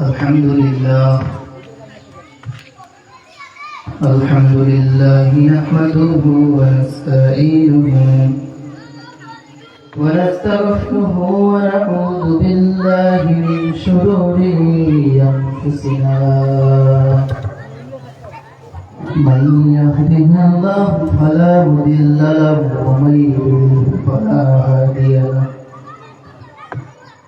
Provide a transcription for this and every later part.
الحمد لله الحمد لله نحمده ونستعينه ونستغفره ونعوذ بالله من شرور أنفسنا. من يهده الله فلا مضل له ومن يضلل فلا هادي له.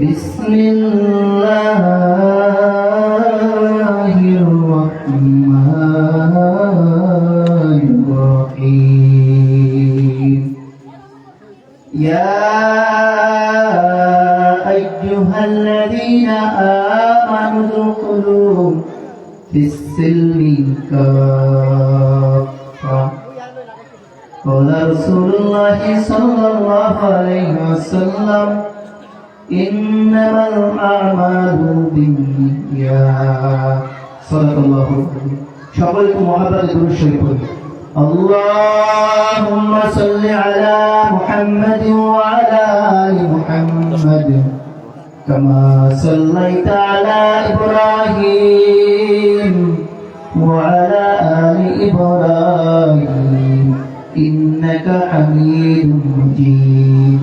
بسم الله وسلم إنما الأعمال بالنيات صدق الله العظيم সকলকে মহাব্বত দুরূদ শরীফ পড়ি اللهم صل على محمد وعلى آل محمد كما صليت على إبراهيم وعلى آل إبراهيم إنك حميد مجيد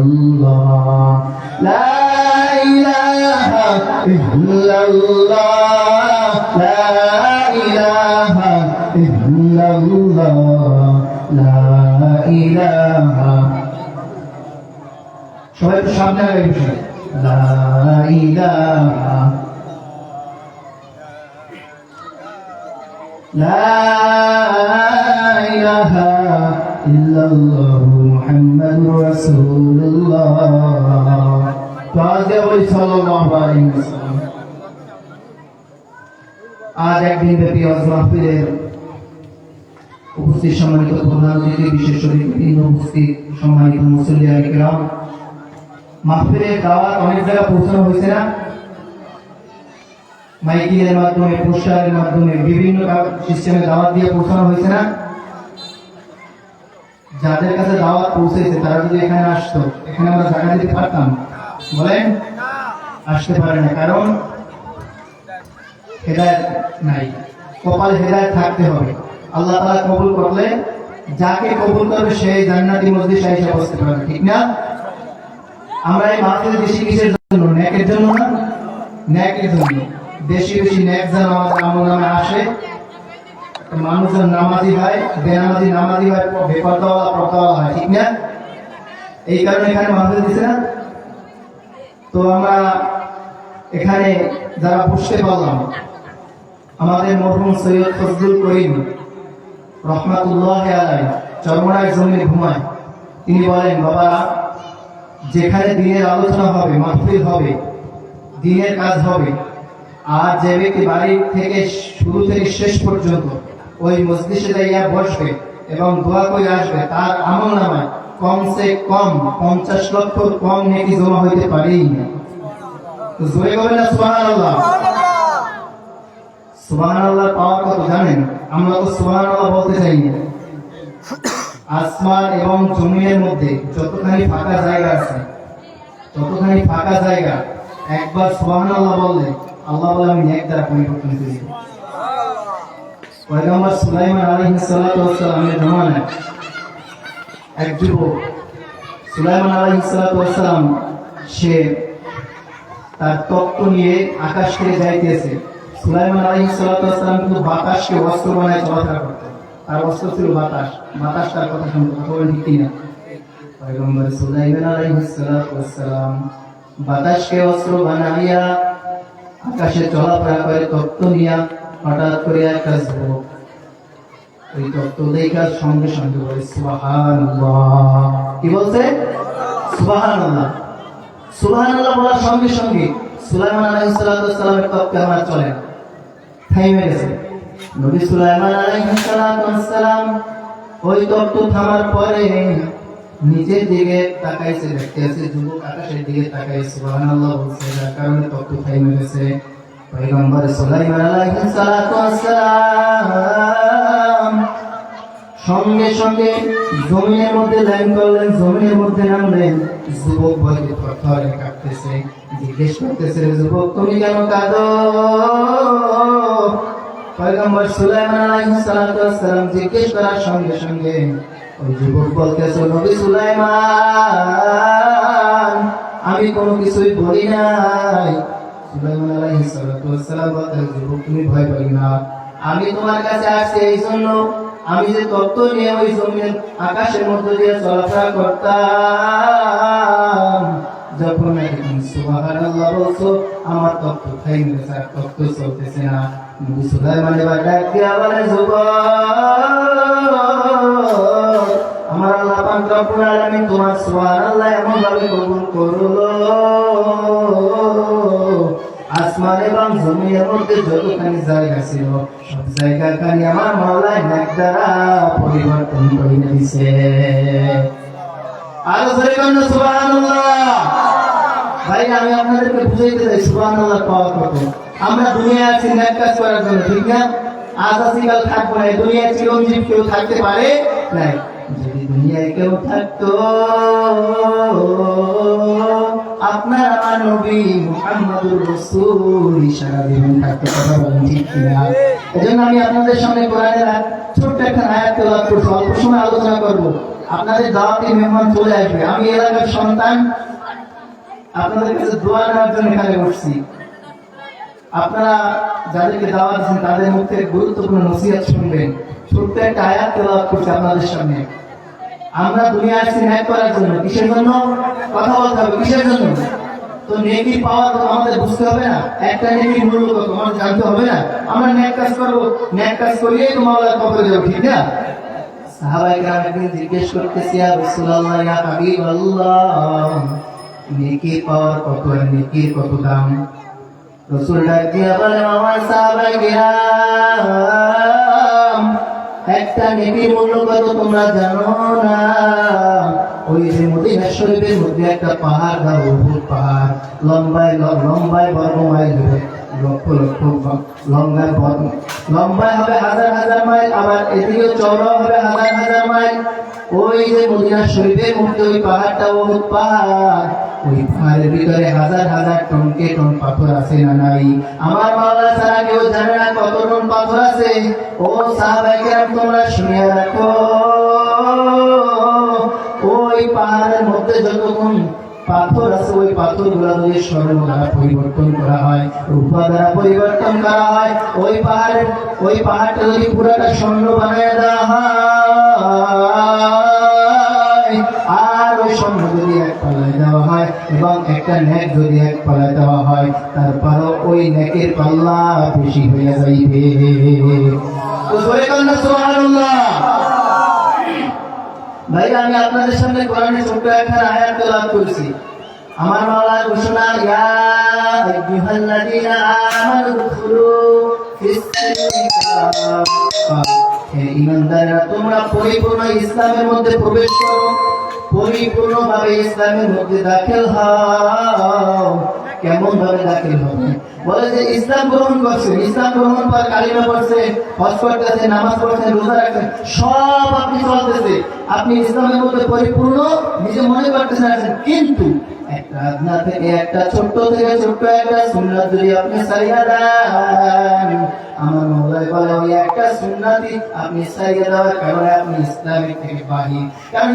الله لا إله إلا الله لا إله إلا الله لا إله সবাই একটু সামনে আগে বসে লা ইলাহা لا إله ইল্লাল্লাহু মুহাম্মাদুর রাসূলুল্লাহ। তাআলা বলি সাল্লাল্লাহু আলাইহি আজ একদিন ব্যাপী অজমাহফিলের উপস্থিত সম্মানিত প্রধান অতিথি, বিশেষ বিভিন্ন উপস্থিত সম্মানিত মাহফিলের অনেক জায়গা পৌঁছানো হয়েছে না? মাধ্যমে, পোস্টারের মাধ্যমে বিভিন্ন সিস্টেমে দাওয়াত দিয়ে পৌঁছানো হয়েছে না? যাদের কাছে দাওয়াত পৌঁছেছে, তারা যদি এখানে আসতো, এখানে আমরা জায়গা দিতে পারতাম? বলেন? আসতে পারে না, কারণ হেদায়ত নাই। কপালে হেদায়ত থাকতে হবে। আল্লাহ তাআলা কবুল করলে, যাকে কবুল করবে সেই জান্নাতি মসজিদ এসে বসতে পারবে, ঠিক না? আমরা এই মাহফিলে বেশি কিসের জন্য, ন্যাকের জন্য না? ন্যাকের জন্য। বেশি বেশি ন্যাক যেন আমাদের আমল নামে আসে মানুষজন নামাজি হয়, বেনামাজি নামাজি হয় বেপরদাওয়ালা পর্দাওয়ালা হয়, ঠিক না? এই কারণে এখানে মাহফিল দিছে না? তো আমরা এখানে যারা বসতে পারলাম, আমাদের মরহুম সৈয়দ ফজলুল করিম রহমাতুল্লাহ আলাই চরমনায় জমিনে ঘুমায়। তিনি বলেন, বাবা, যেখানে দিনের আলোচনা হবে, মাহফিল হবে, দিনের কাজ হবে, আর যে ব্যক্তি বাড়ি থেকে শুরু থেকে শেষ পর্যন্ত ওই মসজিদে যাইয়া বসবে এবং দোয়া করে আসবে। তার আমল নামায় কমসে কম পঞ্চাশ লক্ষ কম নেকি জমা হইতে পারেই না। আল্লাহ পাওয়ার কত জানেন, আমরা তো বলতে চাই না। এবং মধ্যে ফাঁকা জায়গা আছে, ততখানি ফাঁকা জায়গা, একবার আল্লাহ আল্লাহ আমি এক পরিবর্তন করি। পয়গম্বর সুলাইমান আলাইহিস সালাতু ওয়াস সালামের জমানায় এক যুবক সুলাইমান আলাইহিস সালাতু সালাম, সে তার তত্ত্ব নিয়ে আকাশ থেকে যাইতেছে। সুলাইমান আলাইহিস সালাতু ওয়াস সালাম কিন্তু বাতাসকে অস্ত্র বানায় চলাফেরা করতেন। তার অস্ত্র ছিল বাতাস। বাতাস তার কথা শুনতে কথা বলেন ঠিক কিনা? পয়গম্বর সুলাইমান আলাইহিস সালাতু ওয়াস সালাম বাতাসকে অস্ত্র বানাইয়া আকাশে চলাফেরা করে তত্ত্ব নিয়া হঠাৎ করে একটা যুবক ওই তত্ত্ব দেখার সঙ্গে সঙ্গে বলে, সুবহানাল্লাহ। কি বলছে? সুবহানাল্লাহ। সুবহানাল্লাহ বলার সঙ্গে সঙ্গে সুলাইমান তত্ত্ব আমার চলে। না গেছে। নবী সুলাইমান ওই তত্ত্ব থামার পরে নিজের দিকে তাকাইছে দেখতেছে যুবক আকাশের দিকে তাকাই সুবহানাল্লাহ বলছে, যার কারণে তত্ত্ব থাইমে গেছে। পয়গম্বর সুলাইমান আলাইহিস সালাতু ওয়াস সালাম সঙ্গে সঙ্গে জমিনের মধ্যে লাইন করলেন, জমিনের মধ্যে নামলেন। যুবক ভয়কে থরথরে কাঁপতেছে জিজ্ঞেস করতেছে যুবক, তুমি কেন কাঁদো? পয়গম্বর সুলাইমান আলাইহিস সালাতু ওয়াস সালাম জিজ্ঞেস করার সঙ্গে সঙ্গে ওই যুবক বলতেছে, নবী সুলাইমান, আমি কোনো কিছুই বলি নাই। আমি তোমার কাছে আসছি এই জন্য। আমি যে তত্ত্ব নিয়ে ওই জমির আকাশের মধ্যে দিয়ে চলাফেরা করতাম, যখন একদিন আমার তত্ত্ব গেছে আর তত্ত্ব চলতেছে না। আমার আল্লাহ তোমার সুবহানাল্লাহ এমন ভাবে কবুল করল। আসমান এবং জমিনের মধ্যে যতখানি জায়গা ছিল, সব জায়গাখানি আমার মাওলায় ন্যাক দ্বারা পরিবর্তন করে দিছে আরও ধরে ভাই, আমি আপনাদেরকে বুঝাইতে চাই কত আমরা দুনিয়া আছি ন্যাক কাজ করার জন্য, ঠিক না? আজ থাকব না। এই দুনিয়ায় চিরঞ্জীব কেউ থাকতে পারে নাই। যদি দুনিয়ায় কেউ থাকতো আপনার আমার নবী মুহাম্মদুর রাসূল সারা চলে আসবে। আমি সন্তান, আপনাদের কাছে আপনারা যাদেরকে দাওয়াত দিচ্ছেন, তাদের থেকে গুরুত্বপূর্ণ নসিহত শুনবেন। ছোট্ট একটা আয়াত করছি আপনাদের সামনে। আমরা দুনিয়া আসছি ন্যায় করার জন্য, কিসের জন্য? কথা বলতে হবে, কিসের জন্য? তো নেকি পাওয়া তো আমাদের বুঝতে হবে না, একটা নেকির মূল্য কত আমাদের জানতে হবে না। আমরা ন্যাক কাজ করব ন্যাক কাজ করিয়েই তো মাওলার কবরে যাব, ঠিক না? সাহাবাই গ্রাম জিজ্ঞেস করতেছি আর রসুল্লাহ ইয়া হাবিবাল্লাহ, নেকি পাওয়ার কত, নেকির কত দাম? রসুল ডাক দিয়া বলে আমার সাহাবাই গ্রাম একটা নেকির মূল্য কত তোমরা জানো না? ওই যে মদিনা শরীফের মধ্যে একটা পাহাড়, বা উহুদ পাহাড়। লম্বায় লম্বায় বর্গ মাইল হবে লক্ষ লক্ষ লম্বায় বর্গ লম্বায় হবে হাজার হাজার মাইল, আবার এদিকে চওড়া হবে হাজার হাজার মাইল। ওই যে মদিনা শরীফের মধ্যে ওই পাহাড়টা উহুদ পাহাড়। ওই পাহাড়ের ভিতরে হাজার হাজার টন কে টন পাথর আছে না নাই? আমার মাওলা ছাড়া কেউ জানে না কত টন পাথর আছে? ও সাহাবাইকেরাম তোমরা শুনিয়া রাখো। ওই পাহাড়ের মধ্যে যতক্ষণ পাথর আছে, ওই পাথরগুলা যদি স্বর্ণ দ্বারা পরিবর্তন করা হয়, রূপা দ্বারা পরিবর্তন করা হয়। ওই পাহাড়ের ওই পাহাড়টা যদি পুরাটা স্বর্ণ বানিয়ে দেওয়া হয় এবং একটা নেক যদি এক পাল্লায় দেওয়া হয়, তারপরও ওই নেকের পাল্লা বেশি হয়ে যাইবে। ভাই আমি আপনাদের সামনে ছোট্ট আয়াত করেছি। আমার মাওলার ঘোষণা, ইয়া তোমরা পরিপূর্ণ ইসলামের মধ্যে প্রবেশ করো। পরিপূর্ণভাবে ইসলামের মধ্যে দাখিল হও। কেমন ভাবে দাখিল হবে? বলে যে, ইসলাম গ্রহণ করছে, ইসলাম গ্রহণ পর কালিমা পড়ছে, হজ করতেছে, নামাজ পড়ছে রোজা রাখছে সব আপনি চলতেছে। আপনি ইসলামের মধ্যে পরিপূর্ণ, নিজে মনে করতেছেন, আছেন। কিন্তু ছোট্ট সুন্নাত আমার বলে, ওই একটা আপনি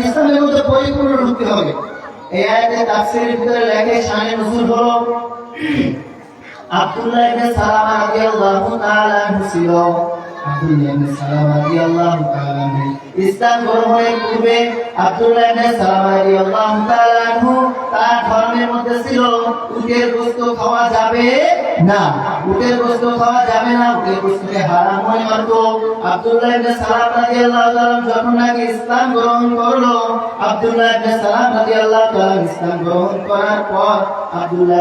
ইসলামের মধ্যে পরিপূর্ণ ঢুকতে হবে। এই আয়াতে তাফসীরের ভিতরে লেখে শানে নজুল হলো আব্দুল্লাহ ইবনে সালামা রাদিয়াল্লাহু তাআলা ছিল। আব্দুল্লাহ ইবনে ইসলাম গ্রহণ করল আব্দুল্লাহ ইসলাম গ্রহণ করার পর আব্দুল্লাহ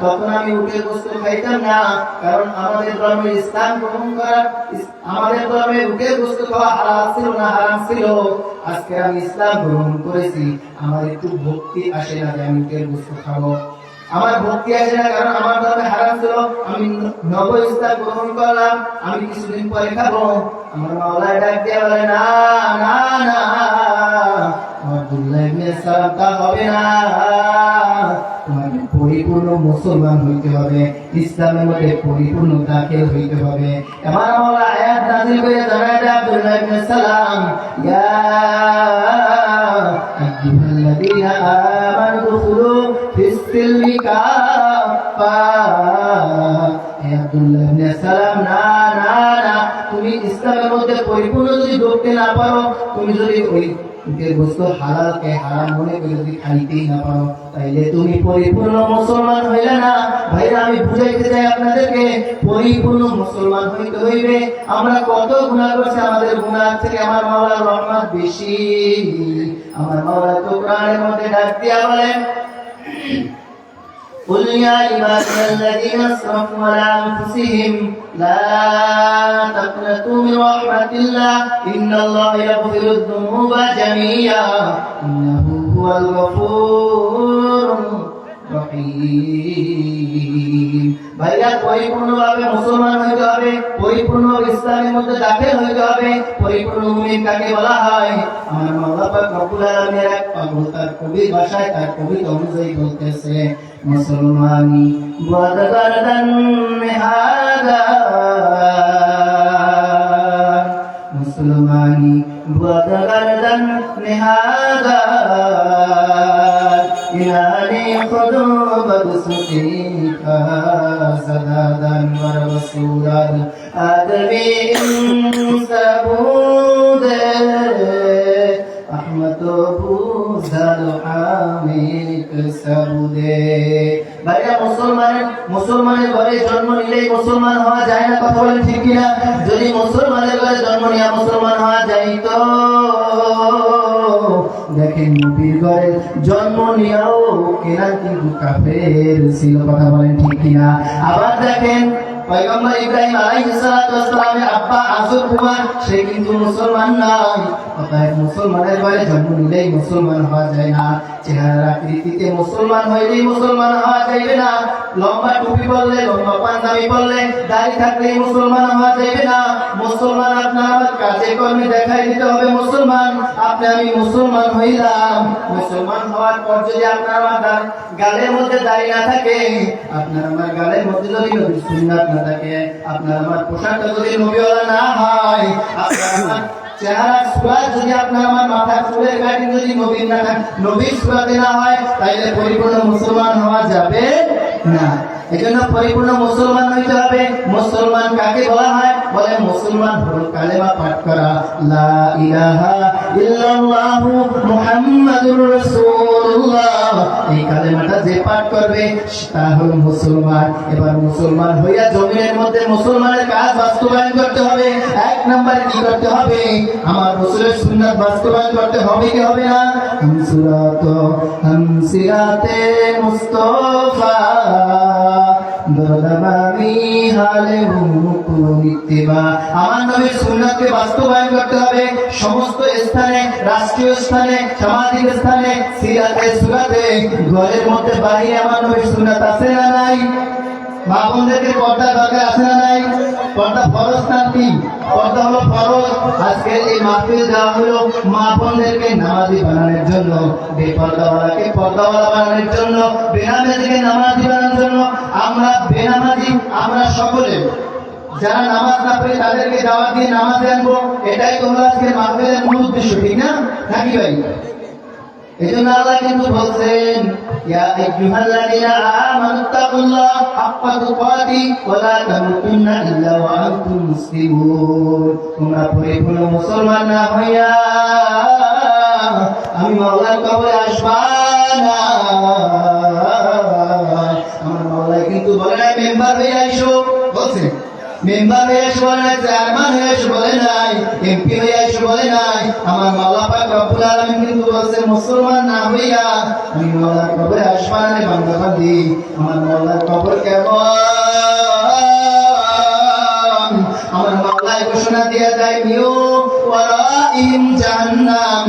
তখন আমি উঠে বস্তু খাইতাম না, কারণ আমাদের ধর্মে ইসলাম গ্রহণ করা আমাদের ধর্মে উঠে বস্তু খাওয়া হারাম ছিল না হারাম ছিল। আজকে আমি ইসলাম গ্রহণ করেছি, আমার একটু ভক্তি আসে না যে আমি উঠে বস্তু খাব। আমার ভক্তি আসে না কারণ আমার ধর্মে হারাম ছিল, আমি নব ইসলাম গ্রহণ করলাম, আমি কিছুদিন পরে খাব। আমার মাওলা ডাক দিয়ে বলে, না না না আব্দুল্লাহ ইবনে সালাম তা হবে না। তোমাকে পরিপূর্ণ মুসলমান হইতে হবে, ইসলামের মধ্যে পরিপূর্ণ দাখিল হইতে হবে। আমার আয়াত নাযিল করে আব্দুল্লাহ ইবনে সালাম। ইয়া আমানু দুখুলু কাফা আব্দুল্লাহ ইবনে সালাম, না না না, তুমি ইসলামের মধ্যে পরিপূর্ণ যদি ঢুকতে না পারো, তুমি যদি ওই যে বস্তু হালালকে হারাম মনে করে যদি খাইতেই না পারো, তাইলে তুমি পরিপূর্ণ মুসলমান হইলে না। ভাইরা, আমি বুঝাইতে চাই আপনাদেরকে, পরিপূর্ণ মুসলমান হইতে হইবে। আমরা কত গুণা করছি, আমাদের গুণা থেকে আমার মাওলার রহমত বেশি। আমার মাওলা তো প্রাণের মধ্যে ডাক দিয়া বলেন। قل يا عبادي الذين أسرفوا على أنفسهم لا تقنطوا من رحمة الله. إن الله يغفر الذنوب جميعا. إنه هو الغفور الرحيم. ভাইয়া পরিপূর্ণভাবে মুসলমান হইতে হবে, পরিপূর্ণ ইসলামের মধ্যে দাখিল হইতে হবে, পরিপূর্ণ মুমিন কাকে বলা হয়? আমার মাওলা পাক রব্বুল আলামিনের এক তার কবি ভাষায় তার কবিতা অনুযায়ী বলতেছে, মুসলমানি বদগরদন হাদা, মুসলমানি বদগরদন নেহাদা ইলানি খুদু বদসুতিকা সদাদান ওয়ারসুলাল আদমি সাবুদে আহমদ বুঝাল হামিক সাবুদে। ভাইয়া মুসলমানের মুসলমানের ঘরে জন্ম নিলেই মুসলমান হওয়া যায় না? কথা বলেন ঠিক কিনা? যদি মুসলমানের ঘরে জন্ম নিয়ে মুসলমান হওয়া যাইত দেখেন নবীর ঘরে জন্ম নিয়েও কেনা কিন্তু কাফের ছিল কথা বলেন ঠিক কিনা? আবার দেখেন পয়গম্বর ইব্রাহিম আলাইহিস আব্বা আজর কুমার, সে কিন্তু মুসলমান নয়। অতএব মুসলমানের ঘরে জন্ম নিলেই মুসলমান হওয়া যায় না। চেহারা আকৃতিতে মুসলমান হইলেই মুসলমান হওয়া যাইবে না। লম্বা টুপি পরলে, লম্বা পাঞ্জাবি পরলে, দাড়ি থাকলেই মুসলমান হওয়া যাইবে না। মুসলমান আপনার আমার কাজে কর্মে দেখাই দিতে হবে মুসলমান। আপনি আমি মুসলমান হইলাম। মুসলমান হওয়ার পর যদি আপনার আমার গালের মধ্যে দাড়ি না থাকে, আপনার আমার গালের মধ্যে যদি সুন্নাত থাকে আপনার আমার পোশাকটা যদি নবীওয়ালা না হয়, আপনার যদি আপনার মাথা যদি না হয় পরিপূর্ণ মুসলমান হওয়া যাবে না। এজন্য পরিপূর্ণ মুসলমান হইতে হবে। মুসলমান কাকে বলা হয়? বলে মুসলমান হল কালেমা পাঠ করা। লা ইলাহা ইল্লাল্লাহ মুহাম্মাদুর রাসূলুল্লাহ। এই কালেমাটা যে পাঠ করবে, তা হল মুসলমান। এবার মুসলমান হইয়া জমিনের মধ্যে মুসলমানের কাজ বাস্তবায়ন করতে হবে। এক নম্বরে কি করতে হবে? আমার রসুলের সুন্নাত বাস্তবায়ন করতে হবে কি হবে না? হামসুরাত হামসিরাতে মুস্তফা। বাস্তবায়ন করতে হবে। সমস্ত স্থানে, রাষ্ট্রীয় স্থানে, সামাজিক স্থানে, সিরাতে, সুরাতে, ঘরের মধ্যে বাইরে আমার নবীর আছে না নাই? মা পর্দা দরকার আছে না নাই? পর্দা ফরজ না কি? পর্দা হলো ফরজ। আজকে এই মাহফিল দেওয়া হলো মা নামাজি বানানোর জন্য, বেপর্দাওয়ালাকে পর্দাওয়ালা বানানোর জন্য, বেনামাজিকে নামাজি বানানোর জন্য। আমরা বেনামাজি, আমরা সকলে যারা নামাজ না পড়ে তাদেরকে দাওয়াত দিয়ে নামাজ আনব। এটাই তো আজকে মাহফিলের মূল উদ্দেশ্য, ঠিক না? নাকি ভাই? এজন্য আল্লাহ কিন্তু বলছেন তুকাতি ওয়া লা তামুতুন্না ইল্লা ওয়া আনতুম মুসলিমুন। না হইয়া আমি মাওলার কবরে আসবা না। আমার কিন্তু বলে মেম্বার হয়ে আইসো। বলছে মেম্বার হয়ে বলে নাই, চেয়ারম্যান বলে নাই, এমপি হয়ে বলে নাই। আমার মাওলা পাক রব্বুল আলামিন কিন্তু বলছে মুসলমান না হইয়া আমি মাওলার কবরে আমার মাওলার কবর কেমন? আমার মাওলাই ঘোষণা দিয়ে দেয়, নিউ ওয়ারাইহিম জাহান্নাম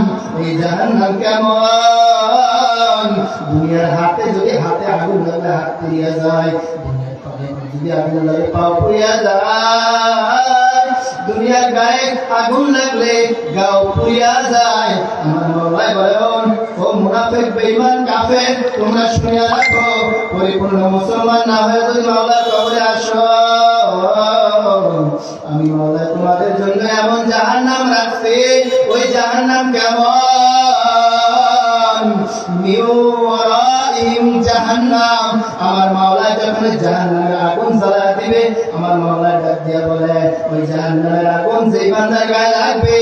কেমন? দুনিয়ার হাতে যদি হাতে আগুন লাগলে হাত পুড়িয়া যায় যদি আগুন লাগে পা পুড়িয়া যায়, দুনিয়ার গায়ে আগুন লাগলে গাও পুড়িয়া যায়। আমার মাওলাই বলেন, ও মুনাফিক, বেঈমান, কাফের, তোমরা শুনে রাখো, পরিপূর্ণ মুসলমান না হয়ে যদি মাওলার কবরে আসো। আমি মাওলা তোমাদের জন্য এমন জাহান্নাম রাখছি, ওই জাহান্নাম কেমন? আমার মাওলা যখন জাহান্নামের আগুন জ্বালা দিবে। আমার মাওলা ডাক দিয়া বলে, ওই জাহান্নামের আগুন যেই বান্দার গায়ে লাগবে,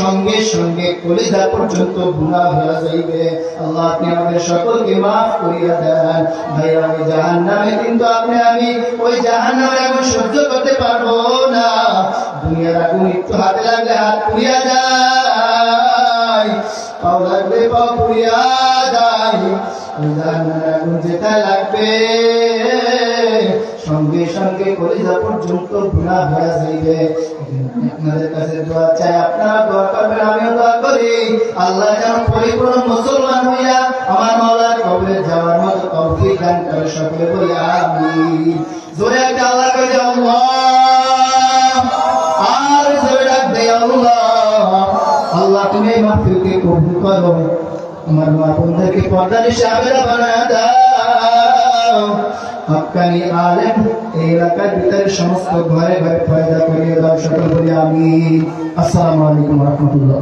সঙ্গে সঙ্গে কলিজা পর্যন্ত গুনাহ হয়ে যাইবে। আল্লাহ আপনি আমাদের সকলকে মাফ করিয়া দেন। ভাই, আমি জাহান্নামে, কিন্তু আপনি, আমি ওই জাহান্নামের আগুন সহ্য করতে পারব না। দুনিয়ার আগুন একটু হাতে লাগলে হাত পুড়িয়া যায়। পাও লাগলে পাও পুড়িয়া যায় ওই জাহান্নামের আগুন যেটাই লাগবে। সঙ্গে সঙ্গে কলিজা পর্যন্ত গুণা হয়ে যাইবে। আপনাদের কাছে দোয়া চাই, আপনারা দোয়া করবেন, আমিও দোয়া করি। আল্লাহ যেন পরিপূর্ণ মুসলমান হইয়া আমার মাওলার কবরে যাওয়ার মতো তৌফিক দান করে সকলে বলি, আমিন। জোরে একটা আল্লাহ করে আল্লাহ। আর জোরে ডাক দে আল্লাহ। আল্লাহ তুমি মাহফিলকে কবুল করো। আমার মা বোনদেরকে পর্দার সাবেরা বানায় দাও। হকানি আলেম, এই এলাকার ভিতরে সমস্ত ঘরে ঘরে ফয়দা করিয়ে দাও, সকল বলি আমি আসসালামু আলাইকুম রহমতুল্লাহ।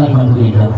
আলহামদুলিল্লাহ।